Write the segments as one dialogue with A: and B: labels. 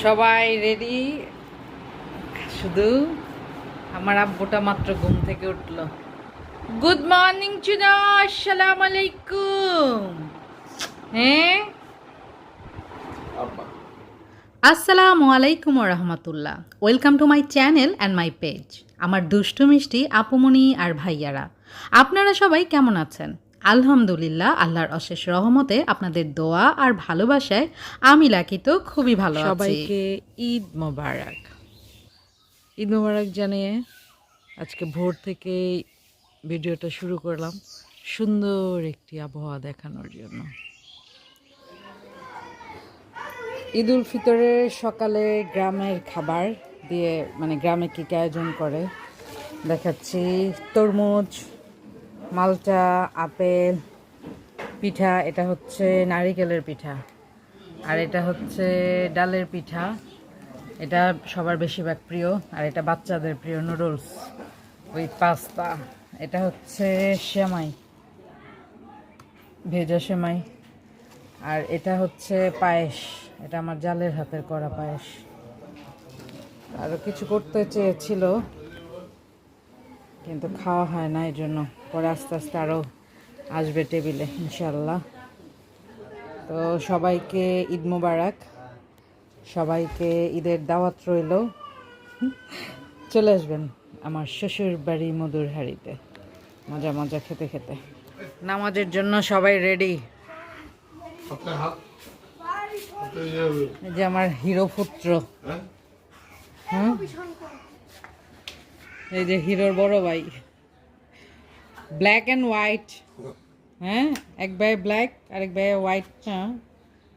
A: সবাই রেডি শুধু আমার আব্বুটা মাত্র ঘুম থেকে উঠল। গুড মর্নিং চুনা আসসালাম আলাইকুম। হ্যাঁ? আসসালামু আলাইকুম রহমতুল্লাহ। Welcome to my channel and my page আমার দুষ্টু মিষ্টি আপুমনি আর ভাইয়ারা। আপনারা সবাই কেমন আছেন? আলহামদুলিল্লাহ, আল্লাহর অশেষ রহমতে আপনাদের দোয়া আর ভালোবাসায় আমি লাকি তো খুবই ভালো
B: সবাইকে ঈদ মোবারক। ঈদ মোবারক জানিয়ে আজকে ভোর থেকে ভিডিওটা শুরু করলাম। সুন্দর একটি আবহাওয়া দেখানোর জন্য।
A: ঈদ উল ফিতরের সকালে গ্রামের খাবার দিয়ে মানে গ্রামে কী কী আয়োজন করে, দেখাচ্ছি। তরমুজ মালটা, আপেল, পিঠা, এটা হচ্ছে নারিকেলের পিঠা। আর এটা হচ্ছে ডালের পিঠা। এটা সবার বেশিরভাগ প্রিয়, আর এটা বাচ্চাদের প্রিয় নুডলস উইথ পাস্তা। এটা হচ্ছে সেমাই, ভেজা সেমাই। আর এটা হচ্ছে পায়েস, এটা আমার জালের হাতের করা পায়েস। আরও কিছু করতে চেয়েছিল, কিন্তু খাওয়া হয় না এই জন্য পরে আস্তে আস্তে আরও আসবে টেবিলে ইনশাল্লাহ তো সবাইকে ঈদ মোবারক। সবাইকে ঈদের দাওয়াত রইল। চলে আসবেন আমার শ্বশুর বাড়ি মধুর হাড়িতে মজা মজা খেতে খেতে। নামাজের জন্য সবাই রেডি এই যে আমার হিরো পুত্র। হুম এই যে হিরোর বড় ভাই। ব্ল্যাক অ্যান্ড হোয়াইট হ্যাঁ এক ভাই ব্ল্যাক আর এক ভাই হোয়াইট হ্যাঁ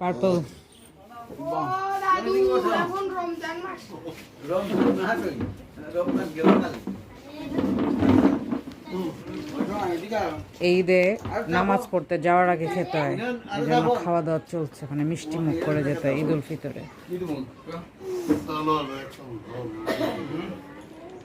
A: পার্পল এই ঈদে নামাজ পড়তে যাওয়ার আগে খেতে হয় এই জন্য খাওয়া দাওয়া চলছে মানে মিষ্টি মুখ করে যেতে হয় ঈদ উল ফিতরে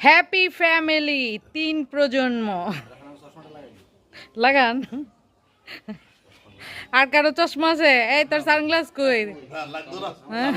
A: হ্যাপি ফ্যামিলি তিন প্রজন্ম। লাগান। আর কারও চশমা আছে? এই তোর সানগ্লাস কই? হ্যাঁ?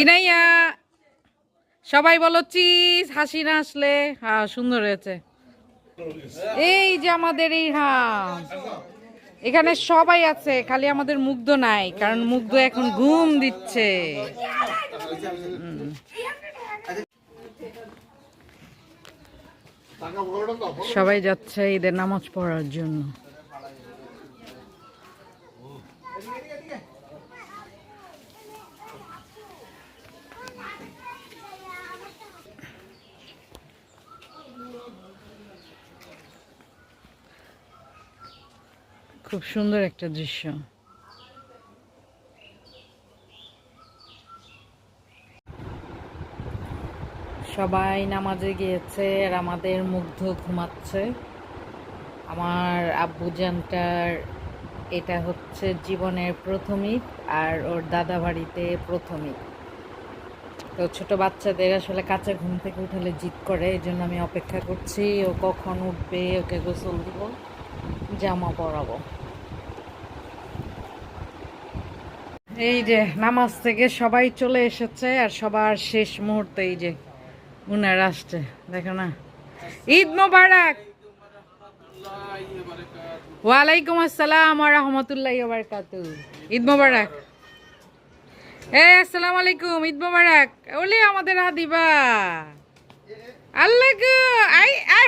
A: ইনাইয়া সবাই বলো চিজ হাসি না আসলে? হ্যাঁ সুন্দর হয়েছে। এই যে আমাদের এই হাম এখানে সবাই আছে খালি আমাদের মুগ্ধ নাই কারণ মুগ্ধ এখন ঘুম দিচ্ছে। সবাই যাচ্ছে ঈদের নামাজ পড়ার জন্য। খুব সুন্দর একটা দৃশ্য। সবাই নামাজে গিয়েছে আর আমাদের মুগ্ধ ঘুমাচ্ছে। আমার আব্বুজানটার এটা হচ্ছে জীবনের প্রথমিক আর ওর দাদা বাড়িতে প্রথম ঈদ। তো ছোট বাচ্চাদের আসলে কাঁচা ঘুম থেকে উঠালে জিদ করে, এই জন্য আমি অপেক্ষা করছি, ও কখন উঠবে, ওকে গোসল দিব, জামা পরাবো। এই যে নামাজ থেকে সবাই চলে এসেছে আর সবার শেষ মুহূর্তে এই যে উনার আসছে, দেখো না। ঈদ মোবারক। ওয়ালাইকুম আসসালাম রহমতুল্লাহ বারকাতু ঈদ মোবারক। এ, আসসালামু আলাইকুম, ঈদ মোবারক। ওলে আমাদের হাদিবা। আল্লাহ আই আই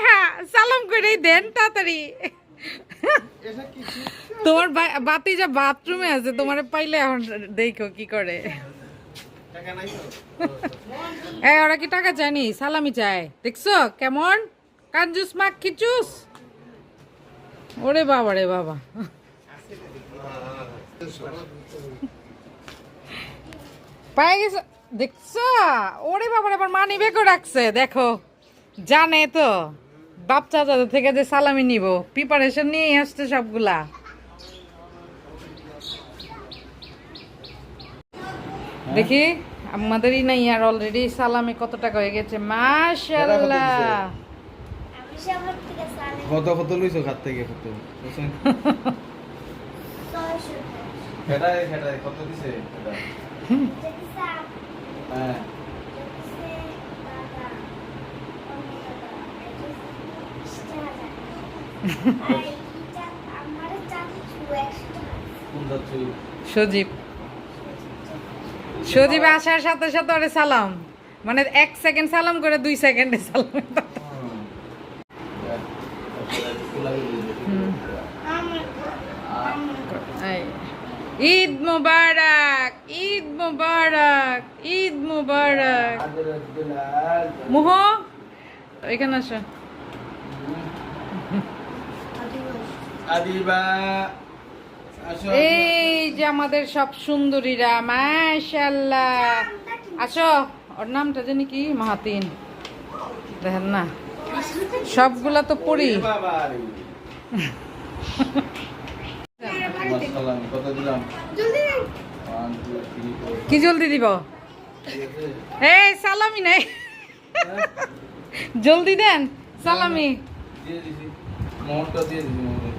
A: সালাম করে দেন, তাড়াতাড়ি। তোমার বাতি যা বাথরুমে আছে তোমার পাইলে এখন দেখো কি করে। এই ওরা কি টাকা চায়নি সালামি চায়। দেখছ? কেমন? কাঞ্জুস মাখ খিচুস ওরে বাবা রে বাবা। পায়ে গেছে। দেখছ? ওরে বাবার আবার মানি বেগও রাখছে দেখো। জানে তো। বাপ চাচাদের থেকে যে সালামি নিব প্রিপারেশন নিয়ে আসছে সবগুলা। দেখি আমাদের ইনাইয়ার অলরেডি সালামি কত টাকা হয়ে গেছে। মাশাআল্লাহ।
C: আমি থেকে
D: কত কত লইছো খাত থেকে কত বুঝছেন?
C: ছয়শো।
D: খেটায় খেটায় কত দিছে? খেটা
C: যদি সাপ
D: হ্যাঁ
C: সে দাদা অনেক টাকা আর এইটা আমার চাচু একশো টাকা
D: কোন যাচ্ছি
A: সজীব। সজীব আসার সাথে সাথে ওরে সালাম। মানে এক সেকেন্ড সালাম করে দুই সেকেন্ডে সালাম। ঈদ মুবারক ঈদ মুবারক ঈদ মুবারক। মুহ এখানে আসো
D: আদিবা আসো
A: এই যে আমাদের সব সুন্দরীরা মাশাল্লাহ আসো ওর নামটা জানি কি? মাহাতিন। দেখেন না সবগুলা তো পড়ি
D: বাবা রে। মাশাআল্লাহ কত দিলাম?
C: জলদি
D: 1 2 3 4
A: কি জলদি দিব? এই সালামি নেই। জলদি দেন সালামি।
D: দিয়ে দিছি। মোহরটা দিয়ে দিছি মোহর।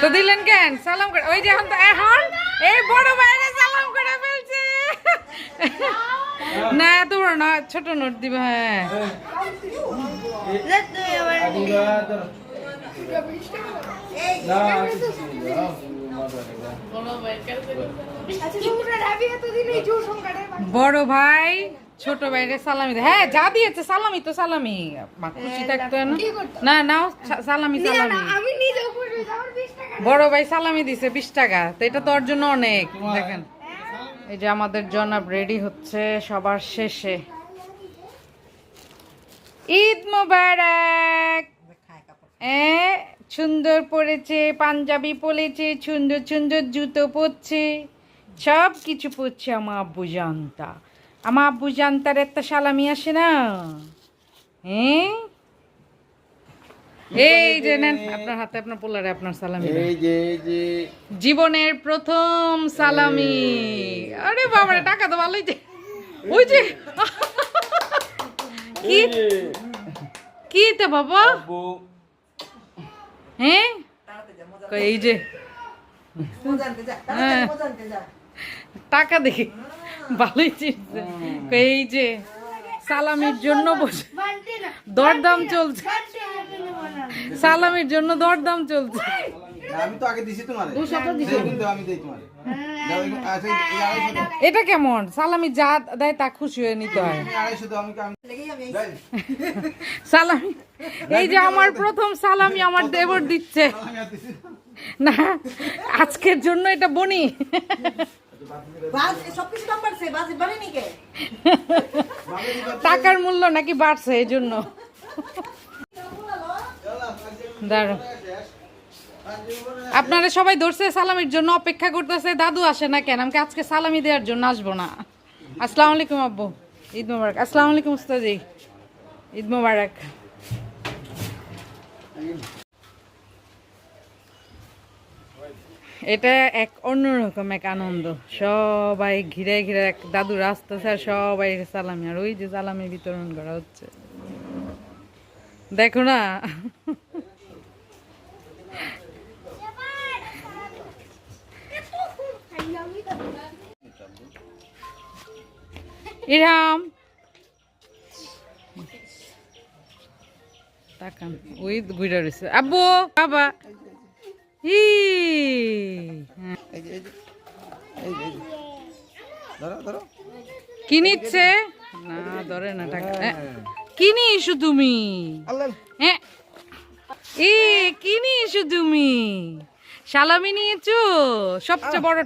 A: তো দিলেন কেন? সালাম করে ওই যে এখন তো এখন এই বড় বাইরে সালাম করে ফেলছে। না এত বড় না ছোট নোট দিবে হ্যাঁ। বড় ভাই ছোট ভাইরে সালামি দেয়। হ্যাঁ যা দিয়েছে সালামি তো সালামি। মা খুশি থাকতো না? না নাও সালামি সালামি।
C: আমি নিজে উপরে আমার বিশ টাকা
A: বড় ভাই সালামি দিছে বিশ টাকা। তো এটা তোর জন্য অনেক দেখেন। এই যে আমাদের জনাব রেডি হচ্ছে সবার শেষে। ঈদ মোবারক। এ সুন্দর পরেছে পাঞ্জাবি পরেছে সুন্দর সুন্দর জুতো পরছে। সব কিছু পরছে আমার আব্বু জানতা। আমার আব্বু জানতার একটা সালামি আসে না। হ্যাঁ? এই যে নেন আপনার হাতে আপনার পোলারে আপনার সালামি
D: এই যে এই যে।
A: জীবনের প্রথম সালামি। আরে বাবা টাকা তো ভালোই যে। ওই যে। কি? কি তো বাবা? হ্যাঁ? এই যে। হ্যাঁ। টাকা দেখি ভালোই চিনছে। এই যে সালামির জন্য বসে দরদাম চলছে। সালামির জন্য দরদাম চলছে।
D: আমি তো আগে দিছি তোমারে। আমি দেই তোমারে। দাও, এই- আচ্ছা।
A: এটা কেমন? সালামি যা দেয় তা খুশি হয়ে নিতে হয়। সালামি এই যে আমার প্রথম সালামি আমার দেবর দিচ্ছে।
D: না।
A: আজকের জন্য এটা বনি। টাকার মূল্য নাকি বাড়ছে এই জন্য আপনারা সবাই ধরছে সালামির জন্য, অপেক্ষা করতেছে, দাদু আসে না কেন? আমাকে আজকে সালামি দেওয়ার জন্য আসব না। আসসালামু আলাইকুম আব্বু। ঈদ মোবারক। আসসালামু আলাইকুম উস্তাদি। ঈদ মোবারক। এটা এক অন্যরকম এক আনন্দ। সবাই ঘিরে ঘিরে এক দাদু রাস্তা আর সবাই সালামি। আর ওই যে সালামি বিতরণ করা হচ্ছে। দেখো না। ইরহাম। তাকান। ওই ঘুরে রয়েছে। আব্বু, বাবা। ই হ্যাঁ।
D: এই যে, এই যে, এই যে, এই যে। ধরো, ধরো।
A: কি নিচ্ছে? না ধরে না টাকা কি নিয়েছো তুমি? হ্যাঁ এ কি নিয়েছো তুমি? সালামি নিয়েছো? সবচেয়ে বড়